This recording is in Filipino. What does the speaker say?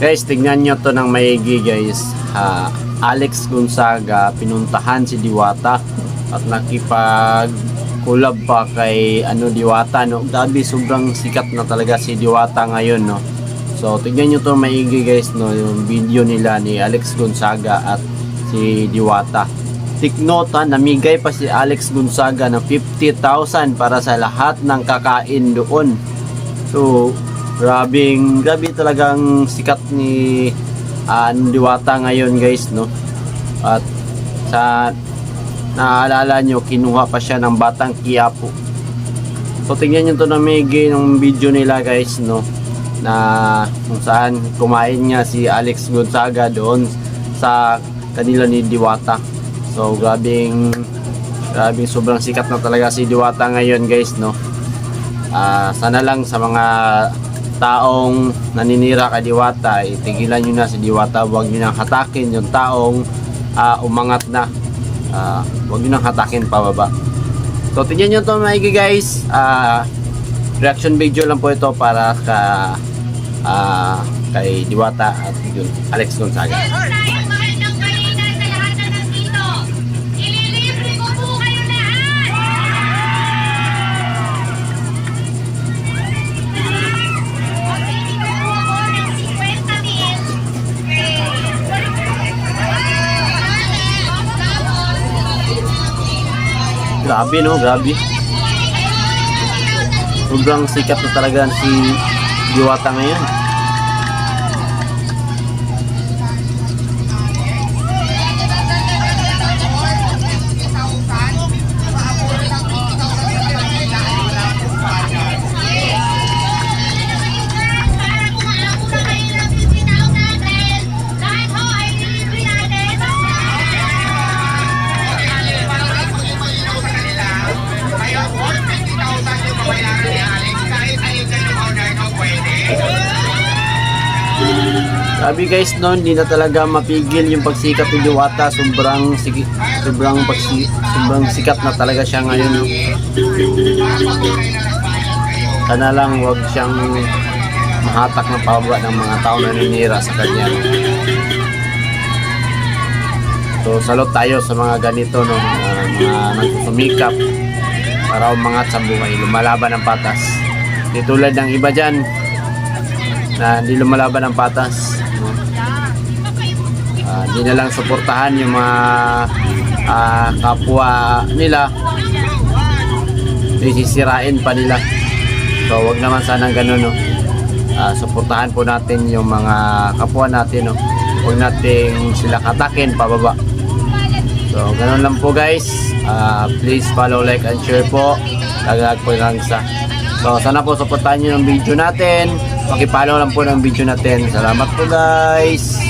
Guys, tignan nyo to ng maigi guys. Ah, Alex Gonzaga, pinuntahan si Diwata at nakipag collab pa kay ano Diwata no. Grabe sobrang sikat na talaga si Diwata ngayon no. So tignan nyo to maigi guys no yung video nila ni Alex Gonzaga at si Diwata. Ha, namigay pa si Alex Gonzaga ng 50,000 para sa lahat ng kakain doon. So, grabing, grabe talagang sikat ni uh, Diwata ngayon guys, no? At sa naalala nyo, kinuha pa siya ng Batang Quiapo. So, tingnan nyo to na may ng video nila guys, no? Na kung saan kumain nga si Alex Gonzaga doon sa kanila ni Diwata. So, grabing, grabing sobrang sikat na talaga si Diwata ngayon guys, no? Ah, sana lang sa mga taong naninira kay Diwata, itigilan nyo na si Diwata, huwag nyo nang hatakin yung taong ah, umangat na. Ah, huwag nyo nang hatakin pababa. So, tingnan nyo to maigi guys. Ah, reaction video lang po ito para ka ah, kay Diwata at yun, Alex Gonzaga. Grabe no, grabe. Sobrang sikat na talaga si Diwata ngayon. Sabi guys no, hindi na talaga mapigil yung pagsikat ni Diwata. Sobrang sige, sobrang pagsi, sobrang sikat na talaga siya ngayon. No? Sana lang wag siyang mahatak ng pababa ng mga tao na ninira sa kanya. So salute tayo sa mga ganito no, uh, mga nagsusumikap para umangat sa buhay, lumalaban ng patas. Di tulad ng iba dyan na hindi lumalaban ng patas. Hindi na lang suportahan yung mga ah, kapwa nila. Sisirain pa nila. So wag naman sanang ganun no. Ah, suportahan po natin yung mga kapwa natin no. Huwag nating sila katakin pababa. So ganun lang po guys. Ah, please follow, like, and share po. Tagag po lang isa. So sana po suportahan nyo yung video natin. Pakipollow lang po ng video natin. Salamat po guys.